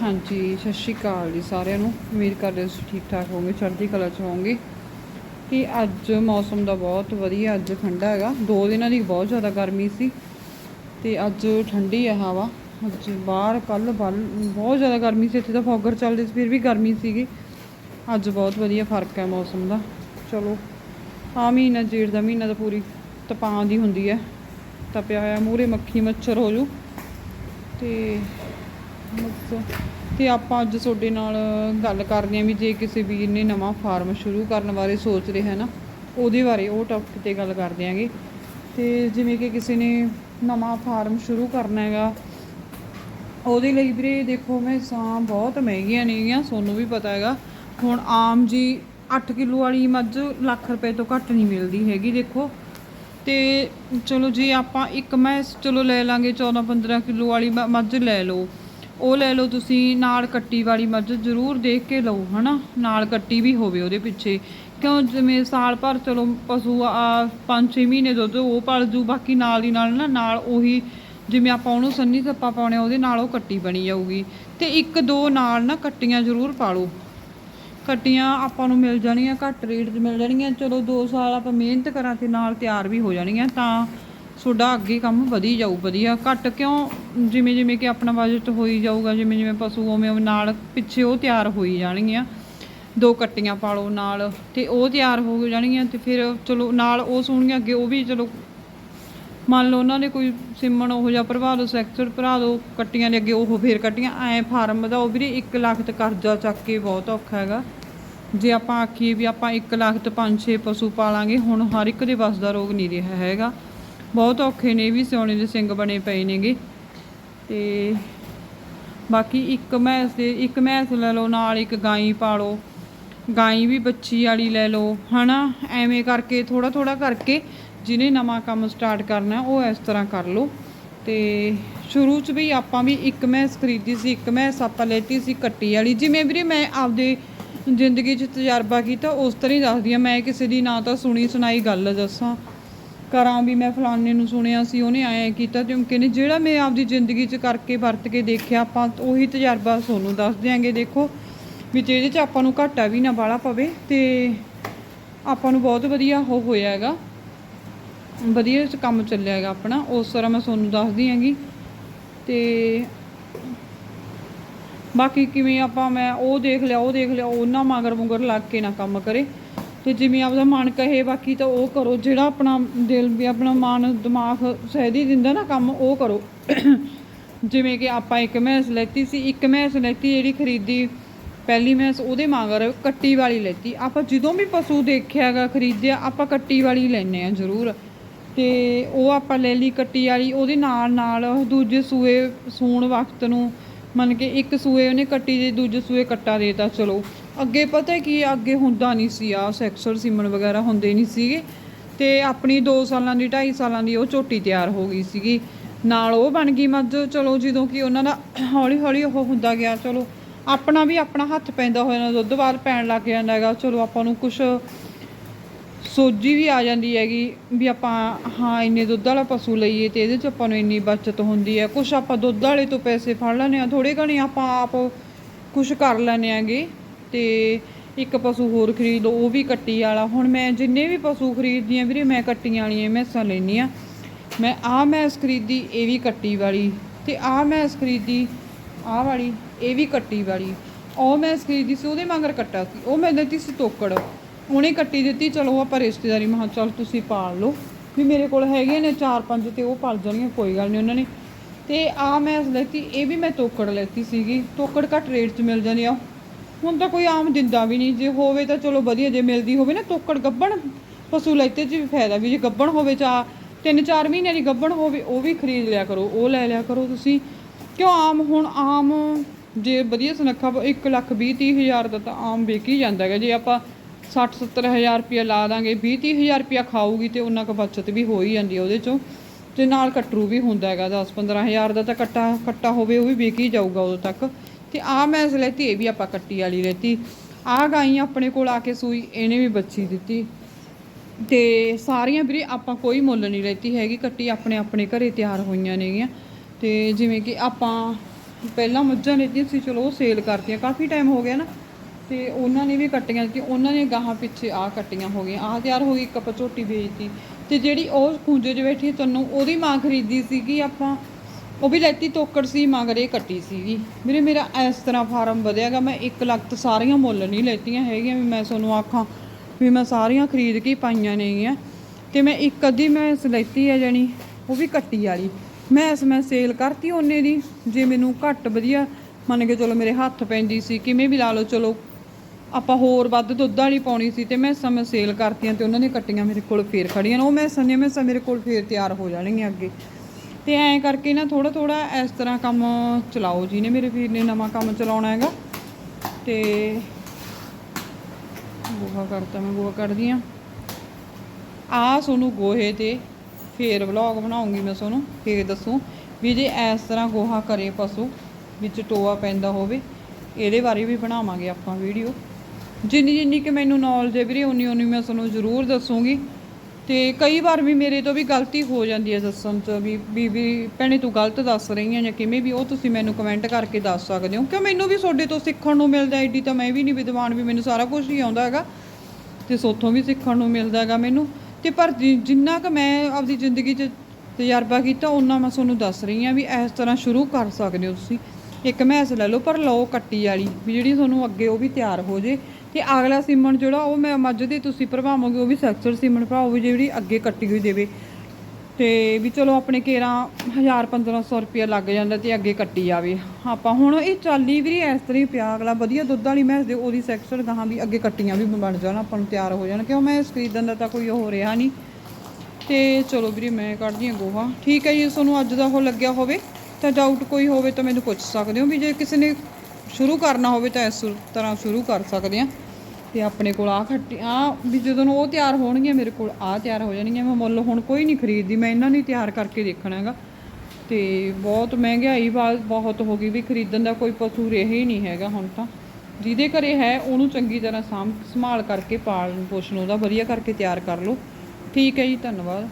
ਹਾਂਜੀ, ਸਤਿ ਸ਼੍ਰੀ ਅਕਾਲ ਜੀ ਸਾਰਿਆਂ ਨੂੰ। ਉਮੀਦ ਕਰਦੇ ਤੁਸੀਂ ਠੀਕ ਠਾਕ ਹੋਵੋਗੇ, ਚੜ੍ਹਦੀ ਕਲਾ ਚ ਹੋਵੋਗੇ। ਕਿ ਅੱਜ ਮੌਸਮ ਦਾ ਬਹੁਤ ਵਧੀਆ, ਅੱਜ ਠੰਡਾ ਹੈਗਾ। ਦੋ ਦਿਨਾਂ ਦੀ ਬਹੁਤ ਜ਼ਿਆਦਾ ਗਰਮੀ ਸੀ ਤੇ ਅੱਜ ਠੰਡੀ ਹੈ ਹਵਾ। ਅੱਜ ਬਾਹਰ ਕੱਲ ਬਹੁਤ ਜ਼ਿਆਦਾ ਗਰਮੀ ਸੀ, ਇੱਥੇ ਤਾਂ ਫੋਗਰ ਚੱਲਦੇ ਸੀ, ਫਿਰ ਵੀ ਗਰਮੀ ਸੀਗੀ। ਅੱਜ ਬਹੁਤ ਵਧੀਆ ਫ਼ਰਕ ਹੈ ਮੌਸਮ ਦਾ। ਚਲੋ ਆ ਮਹੀਨਾ ਜੇਠ ਦਾ ਮਹੀਨਾ ਤਾਂ ਪੂਰੀ ਤਪਾਂ ਦੀ ਹੁੰਦੀ ਹੈ। ਤਪਿਆ ਹੋਇਆ ਮੂਰੇ ਮੱਖੀ ਮੱਛਰ ਹੋ ਜੂ। ਤੇ ਬਸ। ਤੇ ਆਪਾਂ ਅੱਜ ਤੁਹਾਡੇ ਨਾਲ ਗੱਲ ਕਰਦੇ ਹਾਂ ਵੀ ਜੇ ਕਿਸੇ ਵੀਰ ਨੇ ਨਵਾਂ ਫਾਰਮ ਸ਼ੁਰੂ ਕਰਨ ਬਾਰੇ ਸੋਚ ਰਿਹਾ ਨਾ, ਉਹਦੇ ਬਾਰੇ, ਉਹ ਟੌਪਿਕ ਤੇ ਗੱਲ ਕਰਦੇ ਆਂਗੇ। ਤੇ ਜਿਵੇਂ ਕਿ ਕਿਸੇ ਨੇ ਨਵਾਂ ਫਾਰਮ ਸ਼ੁਰੂ ਕਰਨਾ ਹੈਗਾ, ਉਹਦੇ ਲਈ ਵੀਰੇ ਦੇਖੋ ਮੈਂ ਸਾਂ ਬਹੁਤ ਮਹਿੰਗੀਆਂ ਨੇਗੀਆਂ ਤੁਹਾਨੂੰ ਵੀ ਪਤਾ ਹੈਗਾ। ਹੁਣ ਆਮ ਜੀ 8 ਕਿਲੋ ਵਾਲੀ ਮੱਝ ਲੱਖ ਰੁਪਏ ਤੋਂ ਘੱਟ ਨਹੀਂ ਮਿਲਦੀ ਹੈਗੀ, ਦੇਖੋ। ਤੇ ਚਲੋ ਜੇ ਆਪਾਂ ਇੱਕ ਮੈਸ ਚਲੋ ਲੈ ਲਾਂਗੇ 14 15 ਕਿਲੋ ਵਾਲੀ ਮ- ਮੱਝ ਲੈ ਲਓ। ਉਹ ਲੈ ਲਓ ਤੁਸੀਂ ਨਾਲ ਕੱਟੀ ਵਾਲੀ ਮੱਝ ਜ਼ਰੂਰ ਦੇਖ ਕੇ ਲਓ ਹਨਾ? ਨਾਲ ਕੱਟੀ ਵੀ ਹੋਵੇ ਉਹਦੇ ਪਿੱਛੇ। ਕਿਉਂ ਜਿਵੇਂ ਸਾਲ ਭਰ ਚਲੋ ਪਸ਼ੂ ਆ 5-6 ਮਹੀਨੇ ਦੁੱਧ ਉਹ ਪਲ ਜੂ ਬਾਕੀ ਨਾਲ ਦੀ ਨਾਲ ਨਾ ਨਾਲ ਉਹੀ ਜਿਵੇਂ ਆਪਾਂ ਉਹਨੂੰ ਸੰਨੀ ਸੱਪਾ ਪਾਉਣੇ ਆ, ਉਹਦੇ ਨਾਲ ਉਹ ਕੱਟੀ ਬਣੀ ਜਾਊਗੀ। ਤੇ ਇੱਕ ਦੋ ਨਾਲ ਨਾ ਕੱਟੀਆਂ ਜ਼ਰੂਰ ਪਾ ਲਓ ਕੱਟੀਆਂ ਆਪਾਂ ਨੂੰ ਮਿਲ ਜਾਣੀਆਂ ਘੱਟ ਰੇਟ 'ਚ ਮਿਲ ਜਾਣਗੀਆਂ ਚਲੋ 2 ਸਾਲ ਆਪਾਂ ਮਿਹਨਤ ਕਰਾਂ ਤੇ ਨਾਲ ਤਿਆਰ ਵੀ ਹੋ ਜਾਣਗੀਆਂ ਤਾਂ ਤੁਹਾਡਾ ਅੱਗੇ ਕੰਮ ਵਧੀ ਜਾਊ, ਵਧੀਆ। ਘੱਟ ਕਿਉਂ ਜਿਵੇਂ ਜਿਵੇਂ ਕਿ ਆਪਣਾ ਬਜਟ ਹੋਈ ਜਾਊਗਾ, ਜਿਵੇਂ ਜਿਵੇਂ ਪਸ਼ੂ ਉਵੇਂ ਉਵੇਂ ਨਾਲ ਪਿੱਛੇ ਉਹ ਤਿਆਰ ਹੋਈ ਜਾਣਗੀਆਂ। ਦੋ ਕੱਟੀਆਂ ਪਾ ਲਓ ਨਾਲ, ਤੇ ਉਹ ਤਿਆਰ ਹੋ ਜਾਣਗੀਆਂ ਤੇ ਫਿਰ ਚਲੋ ਨਾਲ ਉਹ ਸੋਹਣੀਆਂ ਅੱਗੇ ਉਹ ਵੀ ਚਲੋ ਮੰਨ ਲਓ ਉਹਨਾਂ ਨੇ ਕੋਈ ਸਿਮਣ ਉਹ ਜਿਹਾ ਭਰਵਾ ਲਓ ਸੈਕਟਰ ਭਰਾ ਦੋ, ਕੱਟੀਆਂ ਦੇ ਅੱਗੇ ਉਹ ਫੇਰ ਕੱਟੀਆਂ। ਐ ਫਾਰਮ ਦਾ ਉਹ ਵੀਰੇ 1 ਲੱਖ ਤੇ ਕਰਜ਼ਾ ਚੱਕ ਕੇ ਬਹੁਤ ਔਖਾ ਹੈਗਾ। ਜੇ ਆਪਾਂ ਆਖੀਏ ਵੀ ਆਪਾਂ 1 ਲੱਖ ਤੇ 5-6 ਪਸ਼ੂ ਪਾਲਾਂਗੇ, ਹੁਣ ਹਰ ਇੱਕ ਦੇ ਵੱਸ ਦਾ ਰੋਗ ਨਹੀਂ ਰਿਹਾ ਹੈਗਾ। ਬਹੁਤ ਔਖੇ ਨੇ ਵੀ ਸਿਉਣੇ ਦੇ ਸਿੰਘ ਬਣੇ ਪਏ ਨੇਗੇ। ਤੇ ਬਾਕੀ ਇੱਕ ਮੈਂਸ ਦੇ, ਇੱਕ ਮੈਂਸ ਲੈ ਲਓ, ਨਾਲ ਇੱਕ ਗਾਈ ਪਾ ਲਓ। ਗਾਈ ਵੀ ਬੱਚੀ ਵਾਲੀ ਲੈ ਲਓ, ਹਨਾ? ਐਵੇਂ ਕਰਕੇ ਥੋੜਾ ਥੋੜਾ ਕਰਕੇ ਜਿਹਨੇ ਨਵਾਂ ਕੰਮ ਸਟਾਰਟ ਕਰਨਾ, ਉਹ ਇਸ ਤਰ੍ਹਾਂ ਕਰ ਲਓ। ਤੇ ਸ਼ੁਰੂ 'ਚ ਵੀ ਆਪਾਂ ਵੀ ਇੱਕ ਮੈਂਸ ਖਰੀਦੀ ਸੀ, ਇੱਕ ਮੈਂਸ ਆਪਾਂ ਲੈਤੀ ਸੀ ਕੱਟੀ ਵਾਲੀ। ਜਿਵੇਂ ਵੀਰੇ ਮੈਂ ਆਪਦੇ ਜ਼ਿੰਦਗੀ 'ਚ ਤਜਰਬਾ ਕੀਤਾ, ਉਸ ਤਰ੍ਹਾਂ ਹੀ ਦੱਸਦੀ ਆ ਮੈਂ ਕਿਸੇ ਦੀ ਨਾ ਤਾਂ ਸੁਣੀ ਸੁਣਾਈ ਗੱਲ ਦੱਸਾਂ। ਕਰਾਂ ਵੀ ਮੈਂ ਫਲਾਣੇ ਨੂੰ ਸੁਣਿਆ ਸੀ, ਉਹਨੇ ਐਂ ਕੀਤਾ ਤੇ ਕਹਿੰਦੇ, ਜਿਹੜਾ ਮੈਂ ਆਪਦੀ ਜ਼ਿੰਦਗੀ 'ਚ ਕਰਕੇ ਵਰਤ ਕੇ ਦੇਖਿਆ, ਆਪਾਂ ਉਹੀ ਤਜਰਬਾ ਤੁਹਾਨੂੰ ਦੱਸ ਦਿਆਂਗੇ, ਦੇਖੋ, ਵੀ ਜਿਹਦੇ 'ਚ ਆਪਾਂ ਨੂੰ ਘਾਟਾ ਵੀ ਨਾ ਬਾਲਾ ਪਵੇ ਤੇ ਆਪਾਂ ਨੂੰ ਬਹੁਤ ਵਧੀਆ ਉਹ ਹੋਇਆ ਹੈਗਾ। ਵਧੀਆ ਚ ਕੰਮ ਚੱਲਿਆ ਹੈਗਾ ਆਪਣਾ, ਉਸ ਤਰ੍ਹਾਂ ਮੈਂ ਤੁਹਾਨੂੰ ਦੱਸਦੀ ਹੈਗੀ ਤੇ ਬਾਕੀ ਕਿਵੇਂ ਆਪਾਂ, ਮੈਂ ਉਹ ਦੇਖ ਲਿਆ, ਉਹ ਦੇਖ ਲਿਆ, ਉਹਨਾਂ ਮਗਰ ਮੁਗਰ ਲੱਗ ਕੇ ਨਾ ਕੰਮ ਕਰੇ। ਤੇ ਜਿਵੇਂ ਆਪਦਾ ਮਨ ਕਹੇ, ਬਾਕੀ ਤਾਂ ਉਹ ਕਰੋ, ਜਿਹੜਾ ਆਪਣਾ ਦਿਲ ਵੀ ਆਪਣਾ ਮਨ, ਦਿਮਾਗ ਸਹਿਦੀ ਦਿੰਦਾ ਨਾ ਕੰਮ, ਉਹ ਕਰੋ। ਜਿਵੇਂ ਕਿ ਆਪਾਂ ਇੱਕ ਮੈਸ ਲੈਤੀ ਸੀ, ਇੱਕ ਮੈਸ ਲੈਤੀ, ਜਿਹੜੀ ਖਰੀਦੀ, ਪਹਿਲੀ ਮੈਸ ਉਹਦੇ ਮਗਰ ਕੱਟੀ ਵਾਲੀ ਲੈਤੀ। ਆਪਾਂ ਜਦੋਂ ਵੀ ਪਸ਼ੂ ਦੇਖਿਆਗਾ ਖਰੀਦਿਆ, ਆਪਾਂ ਕੱਟੀ ਵਾਲੀ ਲੈਨੇ ਆ ਜ਼ਰੂਰ। ਤੇ ਉਹ ਆਪਾਂ ਲੈ ਲਈ ਕੱਟੀ ਵਾਲੀ, ਉਹਦੇ ਨਾਲ ਨਾਲ ਦੂਜੇ ਸੂਏ, ਸੂਣ ਵਕਤ ਨੂੰ ਮੰਨ ਕੇ ਇੱਕ ਸੂਏ ਉਹਨੇ ਕੱਟੀ ਦੇ ਦੂਜੇ ਸੂਏ ਕੱਟਾ ਦੇਤਾ, ਚਲੋ। ਅੱਗੇ ਪਤਾ ਕੀ ਆ, ਅੱਗੇ ਹੁੰਦਾ ਨਹੀਂ ਸੀ ਆ ਸੈਕਸਰ ਸਿਮਣ ਵਗੈਰਾ ਹੁੰਦੇ ਨਹੀਂ ਸੀਗੇ। ਤੇ ਆਪਣੀ 2 ਸਾਲਾਂ ਦੀ 2.5 ਸਾਲਾਂ ਦੀ ਉਹ ਝੋਟੀ ਤਿਆਰ ਹੋ ਗਈ ਸੀਗੀ। ਨਾਲ ਉਹ ਬਣ ਗਈ ਮੱਝ। ਚਲੋ ਜਦੋਂ ਕਿ ਉਹਨਾਂ ਦਾ ਹੌਲੀ ਹੌਲੀ ਉਹ ਹੁੰਦਾ ਗਿਆ ਚਲੋ ਆਪਣਾ ਵੀ ਆਪਣਾ ਹੱਥ ਪੈਂਦਾ ਹੋਇਆ ਨਾ ਦੁੱਧ ਬਾਅਦ ਪੈਣ ਲੱਗ ਜਾਂਦਾ ਹੈਗਾ। ਚਲੋ ਆਪਾਂ ਨੂੰ ਕੁਝ ਸੋਝੀ ਵੀ ਆ ਜਾਂਦੀ ਹੈਗੀ ਵੀ ਆਪਾਂ ਹਾਂ ਇੰਨੇ ਦੁੱਧ ਵਾਲਾ ਪਸ਼ੂ ਲਈਏ ਤੇ ਇਹਦੇ ਚ ਆਪਾਂ ਨੂੰ ਇੰਨੀ ਬਚਤ ਹੁੰਦੀ ਹੈ। ਕੁਝ ਆਪਾਂ ਦੁੱਧ ਵਾਲੇ ਤੋਂ ਪੈਸੇ ਫੜ ਲੈਂਦੇ ਆ ਥੋੜੇ ਘਣੇ ਆਪਾਂ ਆਪ ਕੁਝ ਕਰ ਲੈਂਦੇ ਆਂਗੇ ਤੇ ਇੱਕ ਪਸ਼ੂ ਹੋਰ ਖਰੀਦ ਲਓ, ਉਹ ਵੀ ਕੱਟੀ ਵਾਲਾ। ਹੁਣ ਮੈਂ ਜਿੰਨੇ ਵੀ ਪਸ਼ੂ ਖਰੀਦਦੀ ਆ ਵੀਰੇ, ਮੈਂ ਕੱਟੀਆਂ ਵਾਲੀਆਂ ਮੈਸਾਂ ਲੈਂਦੀ ਆ ਮੈਂ ਆਹ ਮੈਸ ਖਰੀਦੀ, ਇਹ ਵੀ ਕੱਟੀ ਵਾਲੀ। ਤੇ ਆਹ ਮੈਸ ਖਰੀਦੀ, ਆਹ ਵਾਲੀ, ਇਹ ਵੀ ਕੱਟੀ ਵਾਲੀ। ਉਹ ਮੈਸ ਖਰੀਦੀ ਸੀ, ਉਹਦੇ ਮਗਰ ਕੱਟਾ ਸੀ। ਉਹ ਮੈਂ ਦਿੱਤੀ ਸੀ ਤੋਕੜ। ਉਹਨੇ ਕੱਟੀ ਦਿੱਤੀ, ਚਲੋ ਆਪਾਂ ਰਿਸ਼ਤੇਦਾਰੀ ਮਹਾਂ ਚਲ ਤੁਸੀਂ ਪਾਲ ਲਓ। ਵੀ ਮੇਰੇ ਕੋਲ ਹੈਗੇ ਨੇ ਚਾਰ ਪੰਜ ਤੇ ਉਹ ਪਾਲ ਜਾਣਗੇ ਕੋਈ ਗੱਲ ਨਹੀਂ ਉਹਨਾਂ ਨੇ। ਤੇ ਆ ਮੈਂ ਲੈਤੀ, ਇਹ ਵੀ ਮੈਂ ਤੋਕੜ ਲੈਤੀ ਸੀਗੀ। ਤੋਕੜ ਘੱਟ ਰੇਟ 'ਚ ਮਿਲ ਜਾਂਦੀ ਆ। ਹੁਣ ਤਾਂ ਕੋਈ ਆਮ ਦਿੰਦਾ ਵੀ ਨਹੀਂ। ਜੇ ਹੋਵੇ ਤਾਂ ਚਲੋ ਵਧੀਆ, ਜੇ ਮਿਲਦੀ ਹੋਵੇ ਨਾ ਤੋਕੜ ਗੱਬਣ, ਪਸ਼ੂ ਲੈਤੇ 'ਚ ਵੀ ਫਾਇਦਾ ਵੀ। ਜੇ ਗੱਬਣ ਹੋਵੇ ਚਾ ਤਿੰਨ ਚਾਰ ਮਹੀਨੇ ਦੀ ਗੱਬਣ ਹੋਵੇ, ਉਹ ਵੀ ਖਰੀਦ ਲਿਆ ਕਰੋ, ਉਹ ਲੈ ਲਿਆ ਕਰੋ ਤੁਸੀਂ। ਕਿਉਂ ਆਮ? ਹੁਣ ਆਮ ਜੇ ਵਧੀਆ ਸੁਨੱਖਾ 1 ਲੱਖ 20 30 ਹਜ਼ਾਰ ਦਾ ਤਾਂ ਆਮ ਵਿਕ ਹੀ ਜਾਂਦਾ ਹੈਗਾ। ਜੇ ਆਪਾਂ 60 70 ਹਜ਼ਾਰ ਰੁਪਇਆ ਲਾ ਦਾਂਗੇ 20 30 ਹਜ਼ਾਰ ਰੁਪਇਆ ਖਾਊਗੀ ਤੇ ਉਹਨਾਂ ਕੁ ਬਚਤ ਵੀ ਹੋ ਹੀ ਜਾਂਦੀ ਹੈ ਉਹਦੇ ਚੋਂ। ਤੇ ਨਾਲ ਕਟਰੂ ਵੀ ਹੁੰਦਾ ਹੈਗਾ 10 15 ਹਜ਼ਾਰ ਦਾ ਤਾਂ ਕੱਟਾ ਕੱਟਾ ਹੋਵੇ ਉਹ ਵੀ ਵਿਕ ਹੀ ਜਾਊਗਾ ਉਦੋਂ ਤੱਕ। ਤੇ ਆਹ ਮੈਂ ਲੈਤੀ ਇਹ ਵੀ ਆਪਾਂ ਕੱਟੀ ਵਾਲੀ ਲੈਤੀ। ਆਹ ਗਾਈ ਆਪਣੇ ਕੋਲ ਆ ਕੇ ਸੂਈ, ਇਹਨੇ ਵੀ ਬੱਚੀ ਦਿੱਤੀ। ਤੇ ਸਾਰੀਆਂ ਵੀਰੇ ਆਪਾਂ ਕੋਈ ਮੁੱਲ ਨਹੀਂ ਲੈਤੀ ਹੈਗੀ, ਕੱਟੀ ਆਪਣੇ ਆਪਣੇ ਘਰੇ ਤਿਆਰ ਹੋਈਆਂ ਨੇਗੀਆਂ। ਤੇ ਜਿਵੇਂ ਕਿ ਆਪਾਂ ਪਹਿਲਾਂ ਮੱਝਾਂ ਲੈਤੀਆਂ ਸੀ, ਚਲੋ ਉਹ ਸੇਲ ਕਰਤੀਆਂ, ਕਾਫੀ ਟਾਈਮ ਹੋ ਗਿਆ ਨਾ। ਤੇ ਉਹਨਾਂ ਨੇ ਵੀ ਕੱਟੀਆਂ ਕਿ ਉਹਨਾਂ ਨੇ ਗਾਹਾਂ ਪਿੱਛੇ ਆ ਕੱਟੀਆਂ ਹੋ ਗਈਆਂ, ਆਹ ਤਿਆਰ ਹੋ ਗਈ, ਇੱਕ ਆਪਾਂ ਝੋਟੀ ਵੇਚਤੀ। ਤੇ ਜਿਹੜੀ ਉਹ ਖੂੰਜੇ 'ਚ ਬੈਠੀ ਤੁਹਾਨੂੰ ਉਹਦੀ ਮਾਂ ਖਰੀਦੀ ਸੀਗੀ ਆਪਾਂ ਉਹ ਵੀ ਲੈਤੀ, ਤੋਕੜ ਸੀ, ਮਗਰੇ ਕੱਟੀ ਸੀਗੀ। ਵੀਰੇ, ਮੇਰਾ ਇਸ ਤਰ੍ਹਾਂ ਫਾਰਮ ਵਧਿਆਗਾ, ਮੈਂ ਇੱਕ ਲੱਖ ਤੋਂ ਸਾਰੀਆਂ ਮੁੱਲ ਨਹੀਂ ਲੈਤੀਆਂ ਹੈਗੀਆਂ, ਵੀ ਮੈਂ ਤੁਹਾਨੂੰ ਆਖਾਂ, ਵੀ ਮੈਂ ਸਾਰੀਆਂ ਖਰੀਦ ਕੇ ਪਾਈਆਂ ਨੇਗੀਆਂ ਤੇ ਮੈਂ ਇੱਕ ਅੱਧੀ ਮੈਂ ਲੈਤੀ ਹੈ ਜਾਣੀ, ਉਹ ਵੀ ਕੱਟੀ ਵਾਲੀ। ਮੈਂ ਇਸ, ਮੈਂ ਸੇਲ ਕਰਤੀ ਉਹਨੇ ਦੀ, ਜੇ ਮੈਨੂੰ ਘੱਟ ਵਧੀਆ, ਮੰਨ ਕੇ ਚਲੋ ਮੇਰੇ ਹੱਥ ਪੈਂਦੀ ਸੀ, ਕਿਵੇਂ ਵੀ ਲਾ ਲਓ, ਚਲੋ, ਆਪਾਂ ਹੋਰ ਵੱਧ ਦੁੱਧ ਵਾਲੀ ਪਾਉਣੀ ਸੀ, ਤੇ ਮੈਂ ਸਮੇਂ ਸੇਲ ਕਰਤੀਆਂ ਤੇ ਉਹਨਾਂ ਨੇ ਕੱਟੀਆਂ ਮੇਰੇ ਕੋਲ ਫੇਰ ਖੜੀਆਂ ਨੇ। ਉਹ ਮੈਂ ਸੰਨੇ ਮੈਂ ਮੇਰੇ ਕੋਲ ਫੇਰ ਤਿਆਰ ਹੋ ਜਾਣਗੀਆਂ ਅੱਗੇ। ਤੇ ਐਂ ਕਰਕੇ ਨਾ ਥੋੜਾ ਥੋੜਾ ਇਸ ਤਰ੍ਹਾਂ ਕੰਮ ਚਲਾਓ ਜੀ ਨੇ ਮੇਰੇ ਵੀਰ ਨੇ ਨਵਾਂ ਕੰਮ ਚਲਾਉਣਾ ਹੈਗਾ। ਤੇ ਗੋਹਾ ਕਰਤਾ ਮੈਂ, ਗੋਹਾ ਕੱਢਦੀ ਆ। ਆ ਸੋਨੂੰ ਗੋਹੇ ਤੇ ਫੇਰ ਵਲੌਗ ਬਣਾਉਂਗੀ ਮੈਂ ਤੁਹਾਨੂੰ ਫੇਰ ਦੱਸੂ ਵੀ ਜੇ ਇਸ ਤਰ੍ਹਾਂ ਗੋਹਾ ਕਰੇ ਪਸ਼ੂ, ਵਿੱਚ ਟੋਆ ਪੈਂਦਾ ਹੋਵੇ, ਇਹਦੇ ਬਾਰੇ ਵੀ ਬਣਾਵਾਂਗੇ ਆਪਾਂ ਵੀਡੀਓ। ਜਿੰਨੀ ਜਿੰਨੀ ਕਿ ਮੈਨੂੰ ਨੌਲੇਜ ਹੈ ਵੀਰੇ ਉਨੀ ਉਨੀ ਮੈਂ ਤੁਹਾਨੂੰ ਜ਼ਰੂਰ ਦੱਸੂਗੀ। ਤੇ ਕਈ ਵਾਰ ਵੀ ਮੇਰੇ ਤੋਂ ਵੀ ਗਲਤੀ ਹੋ ਜਾਂਦੀ ਹੈ ਦੱਸਣ 'ਚ ਵੀ ਵੀ ਵੀ ਭੈਣੇ ਤੂੰ ਗਲਤ ਦੱਸ ਰਹੀ ਹੈ ਜਾਂ ਕਿਵੇਂ ਵੀ, ਉਹ ਤੁਸੀਂ ਮੈਨੂੰ ਕਮੈਂਟ ਕਰਕੇ ਦੱਸ ਸਕਦੇ ਹੋ। ਕਿਉਂ ਮੈਨੂੰ ਵੀ ਤੁਹਾਡੇ ਤੋਂ ਸਿੱਖਣ ਨੂੰ ਮਿਲਦਾ ਐਡੀ ਤਾਂ ਮੈਂ ਵੀ ਨਹੀਂ ਵਿਦਵਾਨ ਵੀ ਮੈਨੂੰ ਸਾਰਾ ਕੁਝ ਹੀ ਆਉਂਦਾ ਹੈਗਾ। ਤੇ ਸੋਥੋਂ ਵੀ ਸਿੱਖਣ ਨੂੰ ਮਿਲਦਾ ਹੈਗਾ ਮੈਨੂੰ। ਤੇ ਪਰ ਜਿ- ਜਿੰਨਾ ਕੁ ਮੈਂ ਆਪਦੀ ਜ਼ਿੰਦਗੀ 'ਚ ਤਜਰਬਾ ਕੀਤਾ ਉਹਨਾਂ ਮੈਂ ਤੁਹਾਨੂੰ ਦੱਸ ਰਹੀ ਹਾਂ ਵੀ ਇਸ ਤਰ੍ਹਾਂ ਸ਼ੁਰੂ ਕਰ ਸਕਦੇ ਹੋ ਤੁਸੀਂ। ਇੱਕ ਮੈਸ ਲੈ ਲਓ, ਪਰ ਲਓ ਕੱਟੀ ਵਾਲੀ, ਵੀ ਜਿਹੜੀ ਤੁਹਾਨੂੰ ਅੱਗੇ ਉਹ ਵੀ ਤਿਆਰ ਹੋ ਜੇ। ਤੇ ਅਗਲਾ ਸੀਮਨ ਜਿਹੜਾ, ਉਹ ਮੈਂ ਮੱਝ ਦੇ ਤੁਸੀਂ ਭਰਵਾਵੋਗੇ, ਉਹ ਵੀ ਸੈਕਸਰ ਸੀਮਨ ਭਰਾਓ, ਵੀ ਜਿਹੜੀ ਅੱਗੇ ਕੱਟੀ ਹੋਈ ਦੇਵੇ। ਤੇ ਵੀ ਚਲੋ ਆਪਣੇ ਕੇਰਾਂ 1000 1500 ਰੁਪਇਆ ਲੱਗ ਜਾਂਦਾ ਤੇ ਅੱਗੇ ਕੱਟੀ ਜਾਵੇ। ਆਪਾਂ ਹੁਣ ਇਹ ਚਾਲੀ ਵੀ ਇਸ ਤਰ੍ਹਾਂ ਹੀ ਪਿਆ ਅਗਲਾ। ਵਧੀਆ ਦੁੱਧ ਵਾਲੀ ਮੈਸ ਦੇ ਉਹਦੀ ਸੈਕਸਰ ਗਾਹਾਂ ਵੀ ਅੱਗੇ ਕੱਟੀਆਂ ਵੀ ਬਣ ਜਾਣ, ਆਪਾਂ ਨੂੰ ਤਿਆਰ ਹੋ ਜਾਣ। ਕਿਉਂ, ਮੈਂ ਇਸ ਖਰੀਦਣ ਦਾ ਤਾਂ ਕੋਈ ਹੋ ਰਿਹਾ ਨਹੀਂ। ਤੇ ਚਲੋ ਵੀਰੇ, ਮੈਂ ਕੱਢਦੀ ਹਾਂ ਗੋਹਾ। ਠੀਕ ਹੈ ਜੀ, ਤੁਹਾਨੂੰ ਅੱਜ ਦਾ ਉਹ ਲੱਗਿਆ ਹੋਵੇ। ਤਾਂ ਡਾਊਟ ਕੋਈ ਹੋਵੇ ਤਾਂ ਮੈਨੂੰ ਪੁੱਛ ਸਕਦੇ ਹੋ ਵੀ ਜੇ ਕਿਸੇ ਨੇ ਸ਼ੁਰੂ ਕਰਨਾ ਹੋਵੇ ਤਾਂ ਇਸ ਤਰ੍ਹਾਂ ਸ਼ੁਰੂ ਕਰ ਸਕਦੇ ਆ ਤੇ ਆਪਣੇ ਕੋਲ ਆ ਖੱਟੀ ਆ ਵੀ ਜਦੋਂ ਉਹ ਤਿਆਰ ਹੋਣਗੀਆਂ, ਮੇਰੇ ਕੋਲ ਆ ਤਿਆਰ ਹੋ ਜਾਣਗੀਆਂ। ਮੈਂ ਮੁੱਲ ਹੁਣ ਕੋਈ ਨਹੀਂ ਖਰੀਦਦੀ, ਮੈਂ ਇਹਨਾਂ ਨੂੰ ਤਿਆਰ ਕਰਕੇ ਦੇਖਣਾ ਹੈਗਾ। ਤੇ ਬਹੁਤ ਮਹਿੰਗਾਈ ਬਾ- ਬਹੁਤ ਹੋ ਗਈ ਵੀ ਖਰੀਦਣ ਦਾ ਕੋਈ ਪਸ਼ੂ ਰਿਹਾ ਹੀ ਨਹੀਂ ਹੈਗਾ ਹੁਣ ਤਾਂ। ਜਿਹਦੇ ਘਰੇ ਹੈ, ਉਹਨੂੰ ਚੰਗੀ ਤਰ੍ਹਾਂ ਸਾਂਭ ਸੰਭਾਲ ਕਰਕੇ ਪਾਲਣ ਪੋਸ਼ਣ ਉਹਦਾ ਵਧੀਆ ਕਰਕੇ ਤਿਆਰ ਕਰ ਲਓ। ਠੀਕ ਹੈ ਜੀ, ਧੰਨਵਾਦ।